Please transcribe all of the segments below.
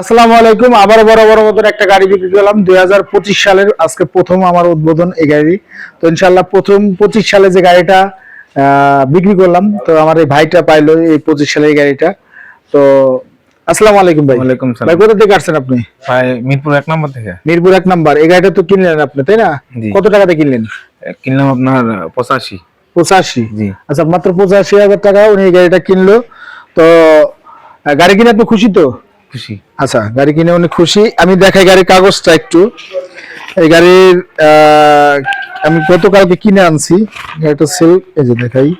আসসালামু আলাইকুম। আবার বড় বড় মতন একটা গাড়ি বিক্রি করলাম। দুই হাজার পঁচিশ সালের আজকে প্রথম আমার উদ্বোধন এই গাড়ি। তো ইনশাল্লাহ প্রথম পঁচিশ সালে যে গাড়িটা বিক্রি করলাম তো আমার এই ভাইটা পাইলো এই পঁচিশ সালে এই গাড়িটা। তো আসসালামু আলাইকুম ভাই। ওয়ালাইকুম সালাম। ভাই কোথা থেকে আসছেন আপনি? ভাই মিরপুর এক নম্বর থেকে। মিরপুর এক নাম্বার। এই গাড়িটা তো কিনলেন আপনি তাই না? কত টাকাতে কিনলেন? কিনলাম আপনার পঁচাশি। পঁচাশি? জি। আচ্ছা মাত্র পঁচাশি হাজার টাকা উনি এই গাড়িটা কিনলো। তো গাড়ি কিনে আপনি খুশি তো? খুশি। আচ্ছা গাড়ি কিনে উনি খুশি। আমি দেখাই গাড়ির কাগজটা একটু। এই গাড়ির আমি গতকালকে কিনে আনছি। গাড়িটা সেল, এই যে দেখাই।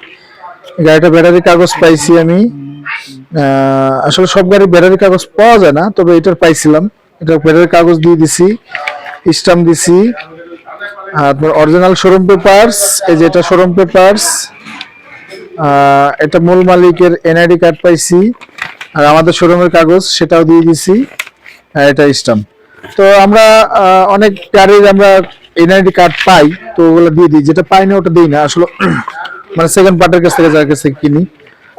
গাড়িটা ব্যাটারি কাগজ পাইছি আমি। আসলে সব গাড়ি ব্যাটারি কাগজ পাওয়া যায় না, তবে এটার পাইছিলাম। এটা ব্যাটারি কাগজ দিয়ে দিছি, স্টাম্প দিছি। আপনার অরিজিনাল শোরুম পেপারস, এই যে এটা শোরুম পেপারস। এটা মূল মালিকের এনআইডি কার্ড পাইছি। আর আমাদের শোরুমের কাগজ সেটাও দিয়ে দিছি এটা স্টাম্প তো আমরা অনেক গাড়ির আমরা এনআইডি কার্ড পাই, তো ওগুলো দিয়ে দিই। যেটা পাই না ওটা দিই না। আসলে মানে সেকেন্ড পার্টের কাছ থেকে যার কাছে কিনি।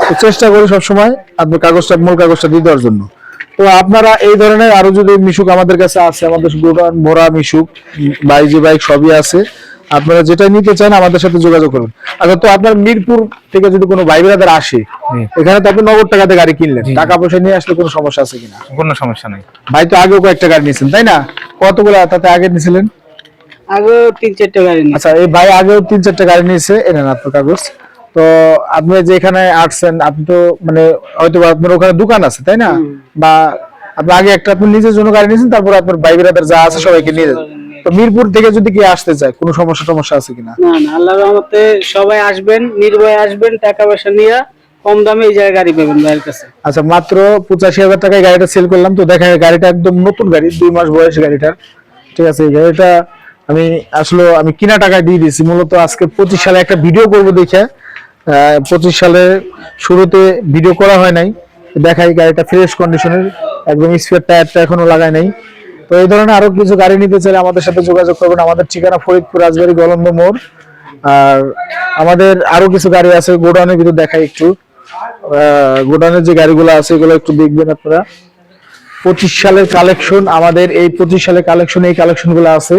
তো চেষ্টা করি সবসময় আপনার কাগজটা, মূল কাগজটা দিয়ে দেওয়ার জন্য। তো আপনারা এই ধরনের আরও যদি মিশুক আমাদের কাছে আছে আমাদের গোডাউন ভরা মিশুক বাইজি বাইক সবই আছে আপনারা যেটা নিতে চান আমাদের সাথে যোগাযোগ করুন। আচ্ছা তো আপনার মিরপুর থেকে যদি কোনো ভাই ব্রাদার আসে এখানে তো আপনি নগদ টাকাতে গাড়ি কিনলেন টাকা পয়সা নিয়ে আসলে কোনো সমস্যা আছে কিনা? কোনো সমস্যা নাই। ভাই তো আগেও কয়েকটা গাড়ি নিয়েছেন তাই না? কতগুলো তাতে আগে নিয়েছিলেন? আগেও তিন চারটে গাড়ি আচ্ছা এই ভাই আগেও তিন চারটা গাড়ি নিয়েছে এনেন আপনার কাগজ। তো আপনি যে এখানে আসছেন আপনি তো মানে হয়তো আপনার ওখানে দোকান আছে তাই না? বা আপনি আগে একটা আপনি নিজের জন্য গাড়ি নিয়েছেন তারপর আপনার ভাই ব্রাদার যা আছে সবাইকে নিয়ে যান। তো মিরপুর থেকে যদি কি আসতে চায় কোনো সমস্যা টমস্যা আছে কিনা? না না আল্লাহ রহমতে সবাই আসবেন নির্ভয়ে আসবেন টাকা পয়সা নিয়ে কম দামে এই জায়গায় গাড়ি পাবেন ভাইয়ের কাছে। আচ্ছা মাত্র পঁচাশি হাজার টাকায় গাড়িটা সেল করলাম। তো দেখা যায় গাড়িটা একদম নতুন গাড়ি দুই মাস বয়স গাড়িটার। ঠিক আছে এই গাড়িটা আমি আসলে আমি কিনা টাকা দিয়ে দিয়েছি। মূলত আজকে পঁচিশ সালে একটা ভিডিও করব দেখে। পঁচিশ সালে শুরুতে ভিডিও করা হয় নাই। দেখাই গাড়িটা ফ্রেশ কন্ডিশনের একদম স্পেয়ার টায়ারটা এখনও লাগায় নাই। তো এই ধরনের আরও কিছু গাড়ি নিতে চাইলে আমাদের সাথে যোগাযোগ করবেন। আমাদের ঠিকানা ফরিদপুর রাজবাড়ি গলন্দ মোড়। আর আমাদের আরও কিছু গাড়ি আছে, গোডাউনের ভিতর দেখাই একটু। গোডাউনের যে গাড়িগুলো আছে, এগুলো একটু দেখবেন আপনারা। পঁচিশ সালের কালেকশন আমাদের এই পঁচিশ সালের কালেকশন এই কালেকশনগুলো আছে।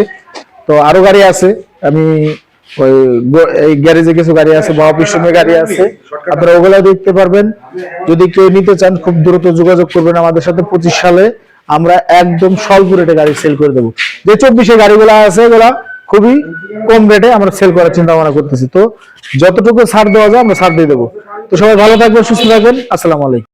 তো আরও গাড়ি আছে। আমি ওই এই গ্যারেজে কিছু গাড়ি আছে মহাবিশ্রমের গাড়ি আছে আপনারা ওগুলা দেখতে পারবেন। যদি কেউ নিতে চান খুব দ্রুত যোগাযোগ করবেন আমাদের সাথে। পঁচিশ সালে আমরা একদম স্বল্প রেটে গাড়ি সেল করে দেবো। যে চব্বিশে গাড়িগুলো আছে এগুলা খুবই কম রেটে আমরা সেল করার চিন্তা ভাবনা করতেছি। তো যতটুকু ছাড় দেওয়া যায় আমরা ছাড় দিয়ে দেবো। তো সবাই ভালো থাকবেন সুস্থ থাকবেন। আসসালামু আলাইকুম।